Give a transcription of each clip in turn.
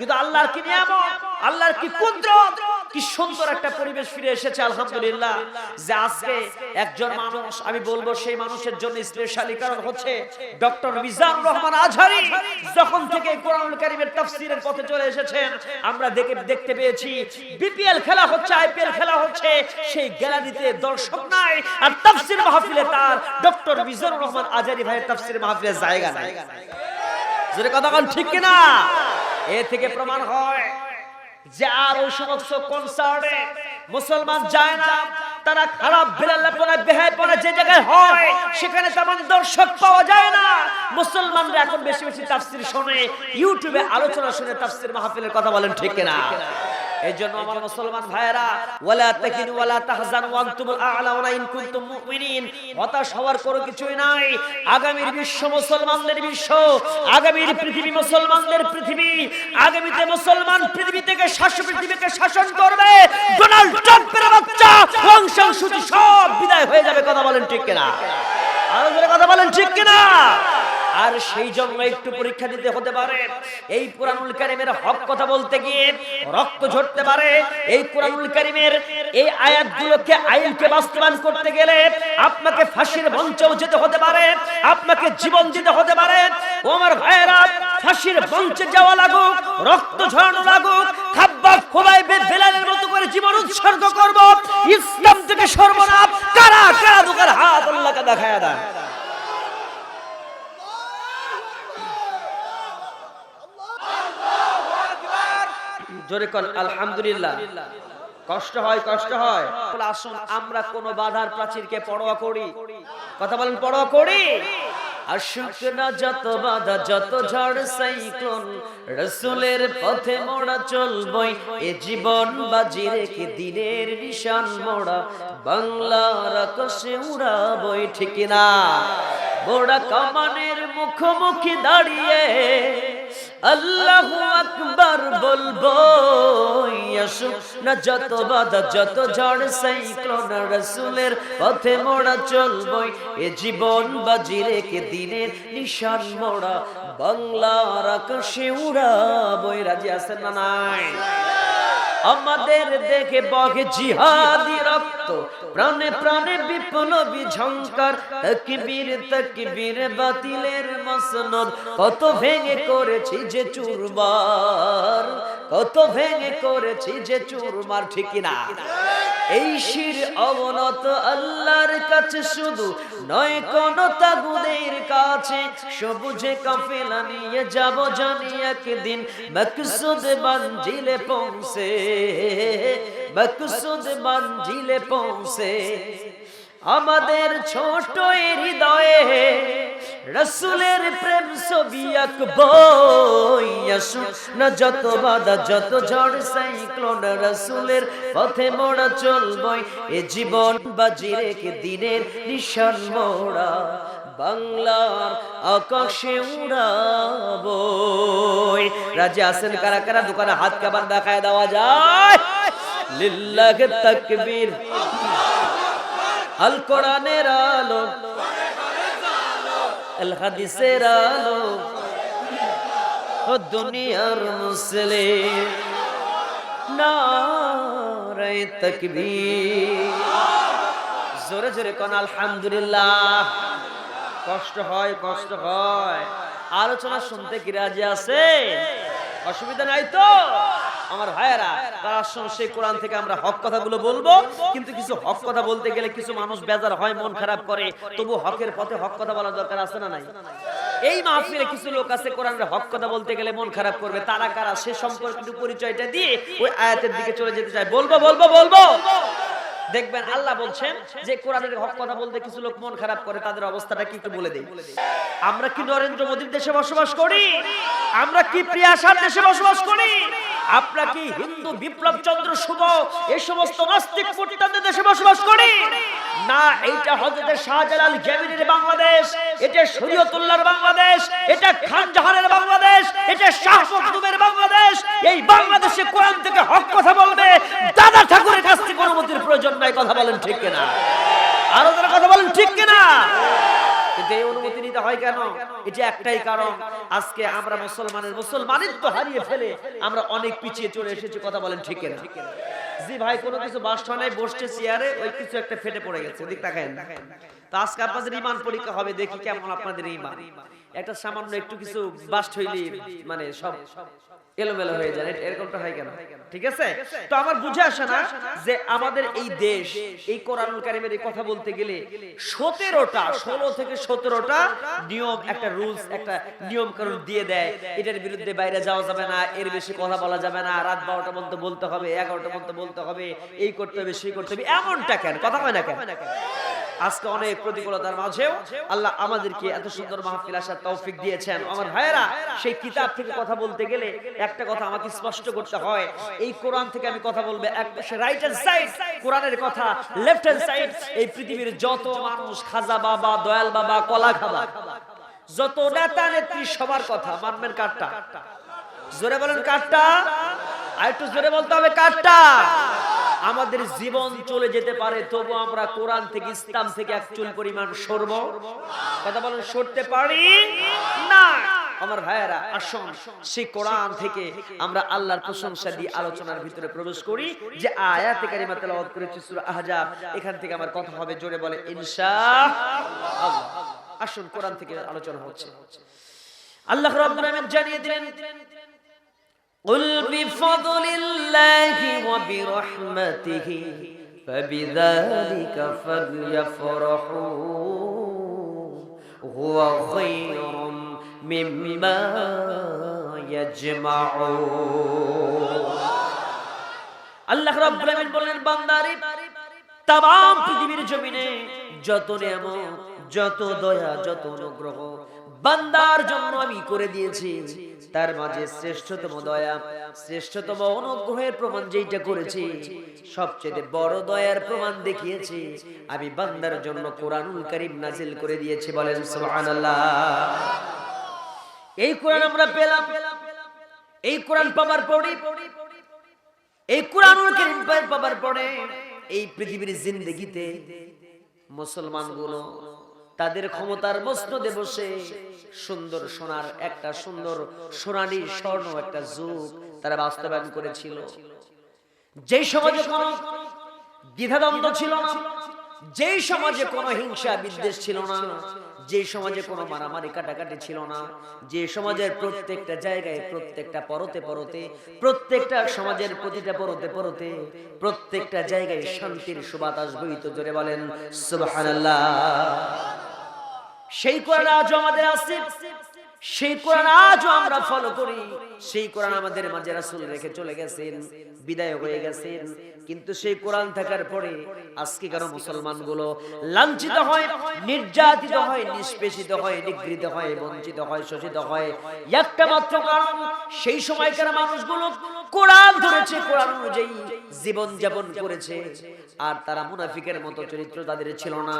কিন্তু আল্লাহর কি নিয়ামত? আল্লাহর কি কুদরত? কি সুন্দর একটা পরিবেশ ফিরে এসেছে, আলহামদুলিল্লাহ। যে আজকে একজন মানুষ, আমি বলব সেই মানুষের জন্য স্পেশালি কারণ হচ্ছে ডক্টর মিজান রহমান আজহারি। যখন থেকে কোরআনুল কারীমের তাফসীরের পথে চলে এসেছেন, আমরা দেখে দেখতে পেয়েছি, বিপিএল খেলা হচ্ছে, আইপিএল খেলা হচ্ছে। সেই গ্যালারিতে দর্শক নাই, আর তাফসীর মাহফিলে তার ডক্টর মিজানুর রহমান আজহারি ভাইয়ের তাফসীর মাহফিলে জায়গা নাই। যেটা কথা ঠিক কিনা? এ থেকে প্রমাণ হয় যে আর ওই সমস্ত কনসার্টে মুসলমান যায় না, তারা খারাপ বেলাল্লাপনা বেহায়পনা যে জায়গায় হয়, সেখানে তেমন দর্শক পাওয়া যায় না। মুসলমানরা এখন বেশি বেশি তাফসির শোনে, ইউটিউবে আলোচনা শুনে তাফসির মাহফিলের কথা বলেন ঠিক কিনা? এই জন্য আমার মুসলমান ভাইয়েরা ওয়ালা তাকিনু ওয়ালা তাহজানু ওয়া আনতুমুল আ'লাউনা ইন কুনতুম মুমিনিন। হতাশ হওয়ার কোনো কিছুই নাই। আগামীর বিশ্ব মুসলমানদের বিশ্ব। আগামীর পৃথিবী মুসলমানদের পৃথিবী। আগামীতে মুসলমান পৃথিবী থেকে শাসন পৃথিবীকে শাসন করবে। ডোনাল্ড ট্রাম্পের বাচ্চা। সান সূচি সব বিদায় হয়ে যাবে। কথা বলেন ঠিক কিনা? আরও কথা বলেন ঠিক কিনা? আর সেই জন্য একটু পরীক্ষা দিতে হতে পারে। এই কোরআনুল কারিমের হক কথা বলতে গিয়ে রক্ত ঝরতে পারে। এই কোরআনুল কারিমের এই আয়াতগুলোকে আইনকে বাস্তবায়ন করতে গেলে আপনাকে ফাঁসির মঞ্চেও যেতে হতে পারে, আপনাকে জীবন দিতে হতে পারে। ও আমার ভাইয়েরা, ফাঁসির মঞ্চে যাওয়া লাগুক, রক্ত ঝরানো লাগুক খাব্বা খোবাই বেলালের মতো করে জীবন উৎসর্গ করব। ইসলাম থেকে সর্বনাশ। কারা কারা দুকার হাত আল্লাহকে দেখায় দেয় জোরে কন, আলহামদুলিল্লাহ। কষ্ট হয় কষ্ট হয়। আসুন, আমরা কোন বাধার প্রাচীরকে পরোয়া করি। কথা বলেন, পরোয়া করি? আসুক না যত বাধা, যত ঝড়, সাইক্লোন, রসুলের পথে মোড়া চলবই। এ জীবন বাজি রেখে দিনের নিশান মোড়া। বাংলার আকাশে উড়াবই, ঠিক না মোড়া কামানের মুখোমুখি দাঁড়িয়ে আল্লাহু আকবার বলব আসুক না যত বাধা, যত ঝড়, সাইক্লোন রাসূলের পথে মোড়া এ জীবন বাজি রেখে দিনের নিশান মোড়া, বাংলার আকাশে রাজি আছেন না নাই? আমাদের দেখে বগে জিহাদি প্রাণে প্রাণে বিপ্লবী ঝংকার তকবীর তকবীর বাতিলের মসনদ। কত ভেঙে করেছি যে চুরবার কত ভেঙে করেছি যে চুরমার, ঠিক না? এই শির অবনত আল্লাহর কাছে শুধু নয়, কোন তাগুদের কাছে সবুজে কাফেলা নিয়ে যাব জানি একদিন মকসুদ মঞ্জিলে পৌঁছে। মকসুদ মঞ্জিলে পৌঁছে। আমাদের ছোট হৃদয়ে রসুলের প্রেম ছবি না যত বাধা, যত ঝড় সাইক্লোন, রসুলের পথে মোড়া চলবই। এ জীবন বাজি রেখে দিনের নিশান মোড়া। বাংলার আকাশে উড়াবো রাজা আসেন কারা? কারা? দোকানে হাত কাবার দেখায় দেওয়া যায়। লিল্লাহ তাকবীর। আল কোরআনের আলো, আল হাদিসের আলো, ও দুনিয়ার মুসলিম নারে তাকবীর। জোরে জোরে কোন আলহামদুলিল্লাহ। কষ্ট হয় কষ্ট হয়। আলোচনা শুনতে কি রাজি আছে? অসুবিধা নাই তো? আমার ভাইয়েরা, তার সেই কোরআন থেকে আমরা হক কথাগুলো বলব। কিন্তু কিছু হক কথা বলতে গেলে কিছু মানুষ বেজার হয়, মন খারাপ করে। তবু হকের পথে হক কথা বলার দরকার আছে না নাই? এই মাহফিলে কিছু লোক আছে, কোরআনের হক কথা বলতে গেলে মন খারাপ করবে। তারা কারা? সে সম্পর্কে পরিচয়টা দিয়ে ওই আয়াতের দিকে চলে যেতে চায়। বলব বলব বলব? দেখবেন আল্লাহ বলছেন যে কোরআনের হক কথা বলতে কিছু লোক মন খারাপ করে তাদের অবস্থাটা কি একটু বলে দেই। আমরা কি নরেন্দ্র মোদীর দেশে বসবাস করি? আমরা কি প্রিয়াসার দেশে বসবাস করি? আমরা কি হিন্দু বিপ্লব চন্দ্র শুভ এই সমস্ত নাস্তিক ফুটতাদের দেশে বসবাস করি? না এইটা হযরতের শাহজালাল জামিনের বাংলাদেশ। এটা শরীয়তুল্লাহর বাংলাদেশ। এটা খান জাহানের বাংলাদেশ। এটা শাহ মখদুমের বাংলাদেশ। এই বাংলাদেশে কোরআন থেকে হক কথা বলবে দাদা ঠাকুরের কাছ থেকে অনুমতির প্রয়োজন নাই কথা বলেন ঠিক কিনা? আরও যারা কথা বলেন ঠিক কিনা? এই আজকে একটা আপনাদের ইমান পরীক্ষা হবে, দেখি কেমন আপনাদের ইমান একটা সামান্য একটু কিছু বাস্ট হইলি মানে সব এলোমেলো হয়ে যায়। এরকমটা হয় কেন? ঠিক আছে? তো আমার বুঝে আসে না যে আমাদের এই দেশ এই কোরআনুল কারিমের এই কথা বলতে গেলে সতেরোটা ষোলো থেকে সতেরোটা নিয়ম একটা রুলস একটা নিয়ম কানুন দিয়ে। দেয় এটার বিরুদ্ধে বাইরে যাওয়া যাবে না এর বেশি কথা বলা যাবে না রাত বারোটা পর্যন্ত বলতে হবে এগারোটা পর্যন্ত বলতে হবে এই করতে হবে সেই করতে হবে। এমনটা কেন? কথা হয় না কেন? আজকে অনেক প্রতিকূলতার মাঝেও আল্লাহ আমাদেরকে এত সুন্দর মাহফিল আসার তৌফিক দিয়েছেন। আমার ভাইয়েরা, সেই কিতাব থেকে কথা বলতে গেলে একটা কথা আমাকে স্পষ্ট করতে হয়। এই কোরআন থেকে আমি কথা বলব। এক পাশে রাইট হ্যান্ড সাইড কোরআনের কথা লেফট হ্যান্ড সাইড এই পৃথিবীর যত মানুষ খাজা বাবা, দয়াল বাবা, কলা খাবা, যত নেতা নেত্রী, সবার কথা, মানবেন কারটা? জোরে বলেন কারটা? আর একটু জোরে বলতে হবে কারটা? আমাদের জীবন চলে যেতে পারে, তবু আমরা কোরআন থেকে, ইসলাম থেকে এক চুল পরিমাণ সরব। কথা বলেন, সরতে পারি? না। আমার ভাইয়েরা, আসুন, সেই কোরআন থেকে আমরা আল্লাহর প্রশংসা দিয়ে আলোচনার ভিতরে প্রবেশ করি, যে আয়াতে কারিমা তেলাওয়াত করেছি, সূরা আহজাব। এখান থেকে আমার কথা হবে, জোরে বলে, ইনশাআল্লাহ। আসুন, কোরআন থেকে আলোচনা হচ্ছে। আল্লাহ রাব্বুল আলামিন জানিয়ে দিলেন قل بفضل الله وبرحمته فبذلك فليفرحوا هو خير مما يجمعون আল্লাহ রাব্বুল আলামিন বললেন বান্দারে তাম পৃথিবীর জমিনে যত নিয়ামত যত দয়া যত অনুগ্রহ বান্দার জন্য আমি করে দিয়েছি। তার মাঝে শ্রেষ্ঠতম দয়া, শ্রেষ্ঠতম অনুগ্রহের প্রমাণ যেইটা করেছি, সবচেয়ে বড় দয়ার প্রমাণ দেখিয়েছি। আমি বান্দার জন্য কোরআনুল কারীম নাজিল করে দিয়েছি বলেন সুবহানাল্লাহ। এই কোরআন আমরা পেলাম। এই কোরআন পাওয়ার পরে, এই কোরআনুল কারীম পাবার পরে, এই পৃথিবীর জিন্দেগিতে মুসলমানগুলো তাদের ক্ষমতার মসনদে বসে সুন্দর সোনার একটা সুন্দর সোনালী স্বর্ণ একটা যুগ তারা বাস্তবায়ন করেছিল। যেই সমাজে কোনো দ্বিধাদ্বন্দ্ব ছিল না যেই সমাজে কোনো হিংসা বিদ্বেষ ছিল না যে সমাজে কোনো মারামারি কাটাকাটি ছিল না যে সমাজের প্রত্যেকটা জায়গায় প্রত্যেকটা পরতে পরতে প্রত্যেকটা সমাজের প্রতিটা পরতে পরতে প্রত্যেকটা জায়গায় শান্তির সুবাতাস বইত জোরে বলেন সুবহানাল্লাহ। সেই কোরআন আজও আমাদের আছে, সেই কোরআন আজও আমরা ফলো করি, সেই কোরআন আমাদের মাঝে রাসূল রেখে চলে গেছেন, বিদায় হয়ে গেছেন, কিন্তু সেই কোরআন থাকার পরে আজকে কেন মুসলমানগুলো লাঞ্ছিত হয়, নির্যাতিত হয়, নিষ্পেষিত হয়, নিগৃহীত হয়, বঞ্চিত হয়, শোষিত হয়? একটা মাত্র কারণ, সেই সময়কার মানুষগুলো কোরআন ধরেছে, কোরআন অনুযায়ী জীবন যাপন করেছে। আর তারা মুনাফিকের মতো চরিত্র তাদের ছিল না,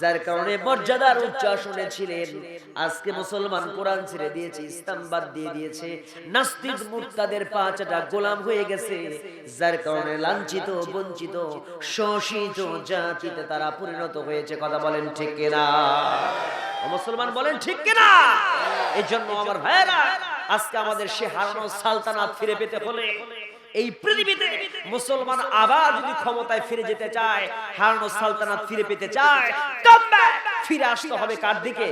যার কারণে মর্যাদার উচ্চ আসনে ছিলেন। আজকে মুসলমান কোরআন ছেড়ে দিয়েছে, ইসলাম বাদ দিয়ে দিয়েছে। নাস্তিক মুরতাদের পাঁচটা গোলাম হয়ে গেছে, যার কারণে লাঞ্ছিত, বঞ্চিত, শোষিত জাতিতে তারা পরিণত হয়েছে। কথা বলেন ঠিক কিনা? মুসলমান বলেন ঠিক কিনা? এই জন্য আমার ভাইয়েরা আজকে আমাদের সে হারানো সালতানাত ফিরে পেতে হলে এই পৃথিবীতে মুসলমান আবার যদি ক্ষমতায় ফিরে যেতে চায় হারানো সালতানাত ফিরে পেতে চায় ফিরে আসতে হবে কার দিকে?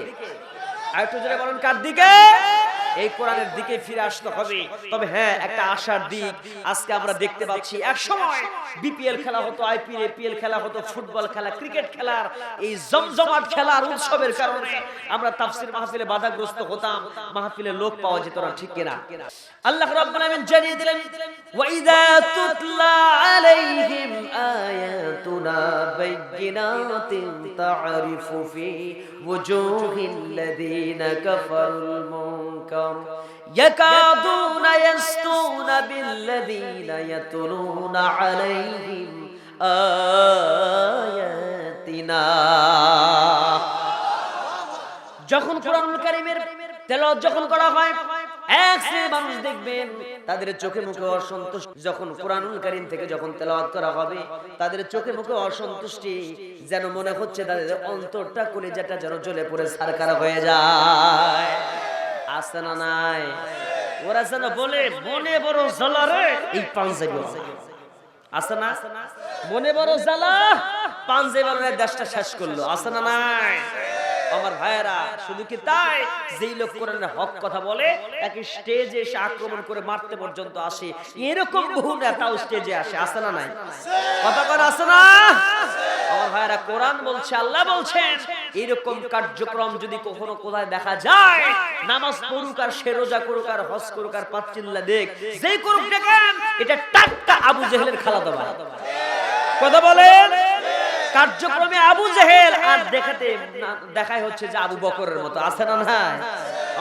আরেকটু জোরে বলেন কার দিকে? এই কোরআনের দিকে ফিরে আসতে হবে। তবে হ্যাঁ একটা আশার দিক। আজকে আমরা দেখতে পাচ্ছি এক সময় বিপিএল খেলা হতো, আইপিএল, এপিএল খেলা হতো, ফুটবল খেলা, ক্রিকেট খেলার এই জমজমাট খেলার উৎসবের কারণে আমরা তাফসির মাহফিলে বাধাগ্রস্ত হতাম। মাহফিলে লোক পাওয়া যেত না, ঠিক কিনা? আল্লাহ রাব্বুল আলামিন জানিয়ে দিলেন ওয়াইদা তুতলা আলাইহিম আয়াতুনা বাইয়িনাতিন তা'রিফু ফি লাযিনা কাফারুল মুনকার। يكادون يسطون بالذين يتلون عليهم آياتنا যখন কোরআনুল কারীমের তেলাওয়াত যখন করা হয় এক শ্রেণীর মানুষ দেখবেন তাদের চোখে মুখে অসন্তুষ্ট যখন কোরআনুল কারীম থেকে যখন তেলাওয়াত করা হবে তাদের চোখে মুখে অসন্তুষ্টি যেন মনে হচ্ছে তাদের অন্তরটা কলিজাটা যেন জ্বলে পড়ে সারকার হয়ে যায় আসে না নাই? ওরা যেন বলে, মনে বড় জ্বালা রে, এই পাঞ্জাবি আছে না? মনে বড় জ্বালা, পাঞ্জাবি দেশটা শেষ করল। আছে না নাই? আমার ভাইয়েরা, শুধু কি তাই? যেই লোক কোরআনের হক কথা বলে, তাকে স্টেজে এসে আক্রমণ করে মারতে পর্যন্ত আসে। এরকম বহু নেতাও স্টেজে আসে আসে না নাই? কথা কর আসে না? আমার ভাইয়েরা, কোরআন বলছে, আল্লাহ বলছেন, এরকম কার্যক্রম যদি কখনো কোথায় দেখা যায়, নামাজ পড়ুক আর সে রোজা করুক আর হজ করুক আর পাচ্চিল্লা দেখ, যেই করুক দেখেন এটা টাটকা আবু জেহেলের ভাই। কথা বলেন? কার্যক্রমে আবু জেহেল আর দেখাতে দেখাই হচ্ছে যে আবু বকরের মতো। আছে না না